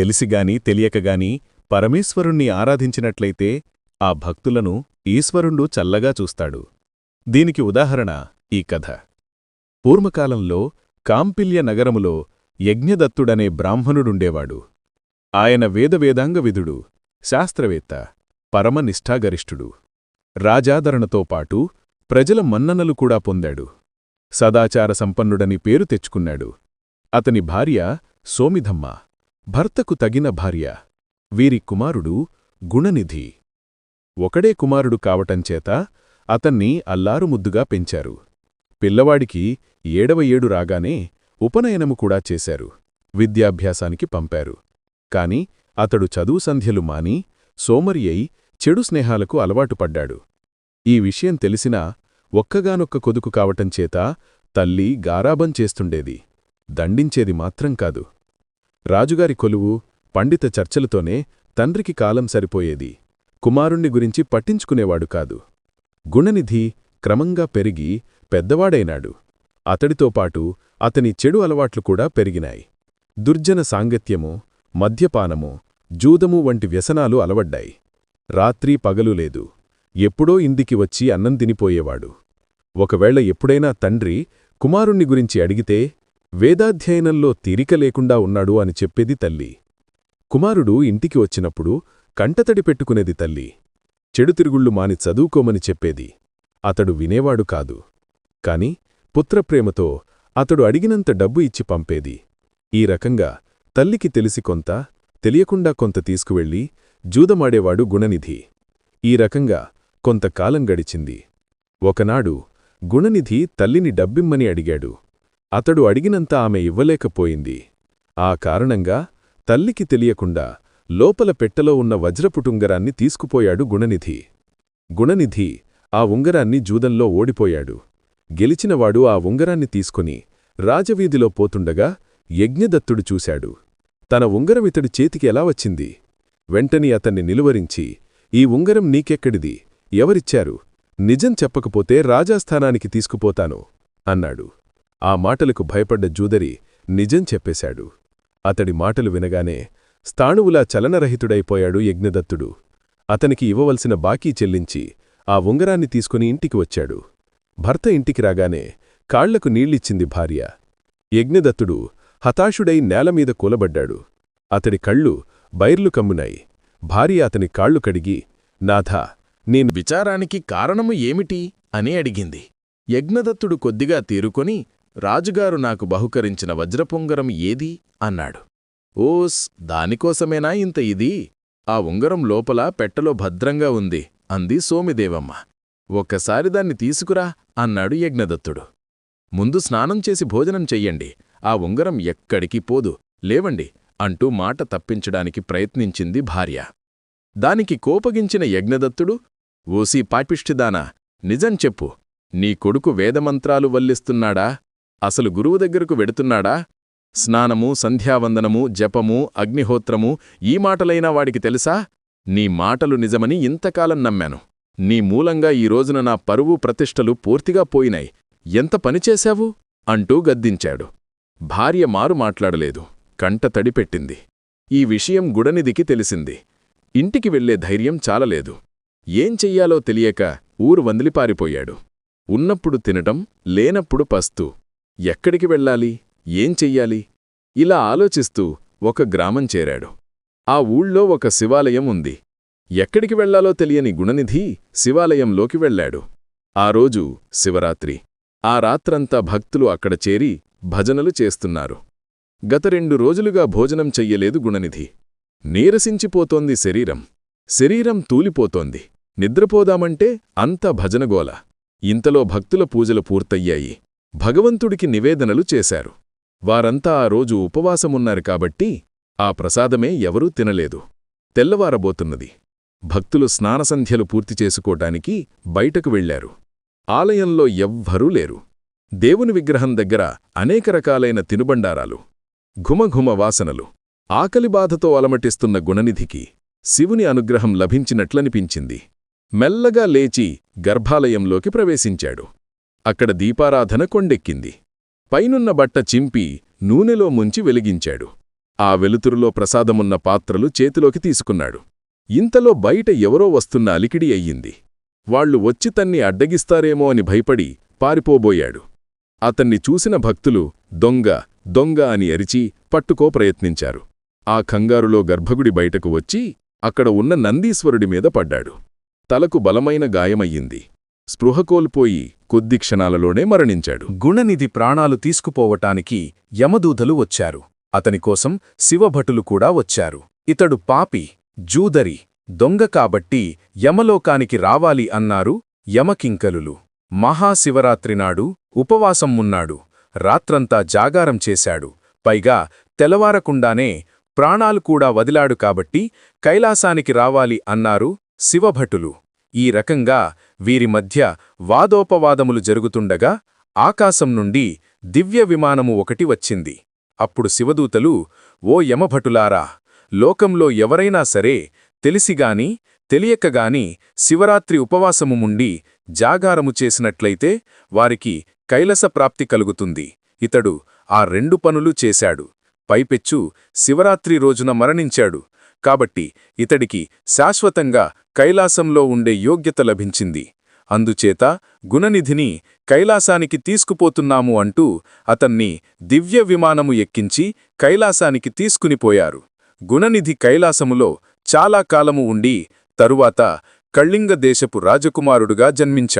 తెలిసిగాని తెలియకగాని పరమేశ్వరుణ్ణి ఆరాధించినట్లయితే ఆ భక్తులను ఈశ్వరుండు చల్లగా చూస్తాడు. దీనికి ఉదాహరణ ఈ కథ. పూర్వకాలంలో కాంపిల్య నగరములో యజ్ఞదత్తుడనే బ్రాహ్మణుడుండేవాడు. ఆయన వేదవేదాంగవిధుడు శాస్త్రవేత్త పరమనిష్ఠాగరిష్ఠుడు రాజాదరణతో పాటు ప్రజల మన్ననలు కూడా పొందాడు. సదాచార సంపన్నుడని పేరు తెచ్చుకున్నాడు. అతని భార్య సోమిధమ్మ. భర్తకు తగిన భార్య. వీరి కుమారుడు గుణనిధి. ఒకడే కుమారుడు కావటంచేత అతన్ని అల్లారుముద్దుగా పెంచారు. పిల్లవాడికి ఏడవ ఏడు రాగానే ఉపనయనము కూడా చేశారు. విద్యాభ్యాసానికి పంపారు. కాని అతడు చదువు సంధ్యలు మాని సోమరి అయి చెడు స్నేహాలకు అలవాటుపడ్డాడు ఈ విషయం తెలిసినా ఒక్కగానొక్క కొదుకు కావటంచేత తల్లి గారాబం చేస్తుండేది. దండించేది మాత్రం కాదు. రాజుగారి కొలువు పండిత చర్చలతోనే తండ్రికి కాలం సరిపోయేది. కుమారుణ్ణి గురించి పట్టించుకునేవాడు కాదు. గుణనిధి క్రమంగా పెరిగి పెద్దవాడైనాడు. అతడితో పాటు అతని చెడు అలవాట్లు కూడా పెరిగినాయి. దుర్జన సాంగత్యము మద్యపానము జూదము వంటి వ్యసనాలు అలవడ్డాయి. రాత్రీ పగలు లేదు. ఎప్పుడో ఇందికి వచ్చి అన్నం తినిపోయేవాడు. ఒకవేళ ఎప్పుడైనా తండ్రి కుమారుణ్ణి గురించి అడిగితే వేదాధ్యయనంలో తీరిక లేకుండా ఉన్నాడు అని చెప్పేది తల్లి. కుమారుడు ఇంటికి వచ్చినప్పుడు కంటతడి పెట్టుకునేది తల్లి. చెడు తిరుగుళ్ళు మాని చదువుకోమని చెప్పేది. అతడు వినేవాడు కాదు. కాని పుత్రప్రేమతో అతడు అడిగినంత డబ్బు ఇచ్చి పంపేది. ఈ రకంగా తల్లికి తెలిసి కొంత తెలియకుండా కొంత తీసుకువెళ్ళి జూదమాడేవాడు గుణనిధి. ఈ రకంగా కొంతకాలం గడిచింది. ఒకనాడు గుణనిధి తల్లిని డబ్బిమ్మని అడిగాడు. అతడు అడిగినంత ఆమె ఇవ్వలేకపోయింది. ఆ కారణంగా తల్లికి తెలియకుండా లోపల పెట్టెలో ఉన్న వజ్రపుటుంగరాన్ని తీసుకుపోయాడు గుణనిధి. గుణనిధి ఆ ఉంగరాన్ని జూదంలో ఓడిపోయాడు. గెలిచినవాడు ఆ ఉంగరాన్ని తీసుకుని రాజవీధిలో పోతుండగా యజ్ఞదత్తుడు చూశాడు. తన ఉంగరం ఇతడి చేతికి ఎలా వచ్చింది? వెంటని అతన్ని నిలువరించి ఈ ఉంగరం నీకెక్కడిది? ఎవరిచ్చారు? నిజం చెప్పకపోతే రాజాస్థానానికి తీసుకుపోతాను అన్నాడు. ఆ మాటలకు భయపడ్డ జూదరి నిజం చెప్పేశాడు. అతడి మాటలు వినగానే స్థాణువులా చలనరహితుడైపోయాడు యజ్ఞదత్తుడు. అతనికి ఇవ్వవలసిన బాకీ చెల్లించి ఆ ఉంగరాన్ని తీసుకుని ఇంటికి వచ్చాడు. భర్త ఇంటికి రాగానే కాళ్ళకు నీళ్ళిచ్చింది భార్య. యజ్ఞదత్తుడు హతాశుడై నేలమీద కూలబడ్డాడు. అతడి కళ్ళు బైర్లు కమ్మునాయి భార్య అతని కాళ్ళు కడిగి నాథా నేను విచారానికి కారణము ఏమిటి? అని అడిగింది. యజ్ఞదత్తుడు కొద్దిగా తీరుకొని రాజుగారు నాకు బహుకరించిన వజ్రపుంగరం ఏది? అన్నాడు. ఓస్ దానికోసమేనా ఇంత ఇది? ఆ ఉంగరం లోపల పెట్టలో భద్రంగా ఉంది అంది సోమిదేవమ్మ. ఒక్కసారి దాన్ని తీసుకురా అన్నాడు యజ్ఞదత్తుడు. ముందు స్నానం చేసి భోజనం చెయ్యండి ఆ ఉంగరం ఎక్కడికి పోదు లేవండి అంటూ మాట తప్పించడానికి ప్రయత్నించింది భార్య. దానికి కోపగించిన యజ్ఞదత్తుడు ఓసీ పాపిష్టిదానా నిజం చెప్పు నీ కొడుకు వేదమంత్రాలు వల్లిస్తున్నాడా? అసలు గురువు దగ్గరకు వెడుతున్నాడా? స్నానము సంధ్యావందనము జపము అగ్నిహోత్రము ఈ మాటలైనా వాడికి తెలుసా? నీ మాటలు నిజమని ఇంతకాలం నమ్మాను. నీ మూలంగా ఈ రోజున నా పరువు ప్రతిష్టలు పూర్తిగా పోయినాయి. ఎంత పనిచేశావు అంటూ గద్దించాడు. భార్య మారు మాట్లాడలేదు. కంట తడిపెట్టింది. ఈ విషయం గుడనిదికి తెలిసింది. ఇంటికి వెళ్ళే ధైర్యం చాలలేదు. ఏం చెయ్యాలో తెలియక ఊరు వందిలిపారిపోయాడు. ఉన్నప్పుడు తినటం లేనప్పుడు పస్తూ. ఎక్కడికి వెళ్ళాలి? ఏం చెయ్యాలి? ఇలా ఆలోచిస్తూ ఒక గ్రామం చేరాడు. ఆ ఊళ్ళో ఒక శివాలయం ఉంది. ఎక్కడికి వెళ్ళాలో తెలియని గుణనిధి శివాలయంలోకి వెళ్ళాడు. ఆ రోజు శివరాత్రి. ఆ రాత్రంతా భక్తులు అక్కడ చేరి భజనలు చేస్తున్నారు. గత రెండు రోజులుగా భోజనం చెయ్యలేదు గుణనిధి. నీరసించిపోతోంది శరీరం. శరీరం తూలిపోతోంది. నిద్రపోదామంటే అంత భజనగోల. ఇంతలో భక్తుల పూజలు పూర్తయ్యాయి. భగవంతుడికి నివేదనలు చేశారు. వారంతా ఆ రోజు ఉపవాసమున్నారు కాబట్టి ఆ ప్రసాదమే ఎవరూ తినలేదు. తెల్లవారబోతున్నది. భక్తులు స్నానసంధ్యలు పూర్తి చేసుకోటానికి బయటకు వెళ్ళారు ఆలయంలో ఎవ్వరూ లేరు. దేవుని విగ్రహం దగ్గర అనేక రకాలైన తినుబండారాలు ఘుమఘుమ వాసనలు ఆకలిబాధతో అలమటిస్తున్న గుణనిధికి శివుని అనుగ్రహం లభించినట్లనిపించింది. మెల్లగా లేచి గర్భాలయంలోకి ప్రవేశించాడు. అక్కడ దీపారాధన కొండెక్కింది. పైనున్న బట్ట చింపి నూనెలో ముంచి వెలిగించాడు. ఆ వెలుతురులో ప్రసాదమున్న పాత్రలు చేతిలోకి తీసుకున్నాడు. ఇంతలో బయట ఎవరో వస్తున్న అలికిడి అయ్యింది. వాళ్ళు వచ్చి తన్ని అడ్డగిస్తారేమో అని భయపడి పారిపోబోయాడు. అతన్ని చూసిన భక్తులు దొంగ దొంగ అని అరిచి పట్టుకో ప్రయత్నించారు. ఆ కంగారులో గర్భగుడి బయటకు వచ్చి అక్కడ ఉన్న నందీశ్వరుడి మీద పడ్డాడు. తలకు బలమైన గాయమయ్యింది. స్పృహ కోల్పోయి కొద్ది క్షణాలలోనే మరణించాడు. గుణనిధి ప్రాణాలు తీసుకుపోవటానికి యమదూతలు వచ్చారు. అతనికోసం శివభటులు కూడా వచ్చారు. ఇతడు పాపి జూదరి దొంగ కాబట్టి యమలోకానికి రావాలి అన్నారు యమకింకలులు. మహాశివరాత్రినాడు ఉపవాసం ఉన్నాడు. రాత్రంతా జాగారం చేశాడు. పైగా తెలవారకుండానే ప్రాణాలు కూడా వదిలాడు కాబట్టి కైలాసానికి రావాలి అన్నారు శివభటులు. ఈ రకంగా వీరి మధ్య వాదోపవాదములు జరుగుతుండగా ఆకాశం నుండి దివ్య విమానము ఒకటి వచ్చింది. అప్పుడు శివదూతలు ఓ యమభటులారా లోకంలో ఎవరైనా సరే తెలిసిగాని తెలియకగాని శివరాత్రి ఉపవాసము ముండి జాగారము చేసినట్లయితే వారికి కైలస ప్రాప్తి కలుగుతుంది. ఇతడు ఆ రెండు పనులు చేశాడు. పైపెచ్చు శివరాత్రి రోజున మరణించాడు. కాబట్టి ఇతడికి శాశ్వతంగా కైలాసంలో ఉండే యోగ్యత లభించింది. అందుచేత గుణనిధిని కైలాసానికి తీసుకుపోతున్నాము అంటూ అతన్ని దివ్య విమానము ఎక్కించి కైలాసానికి తీసుకునిపోయారు. గుణనిధి కైలాసములో చాలా కాలము ఉండి తరువాత కళింగ దేశపు రాజకుమారుడుగా జన్మించాడు.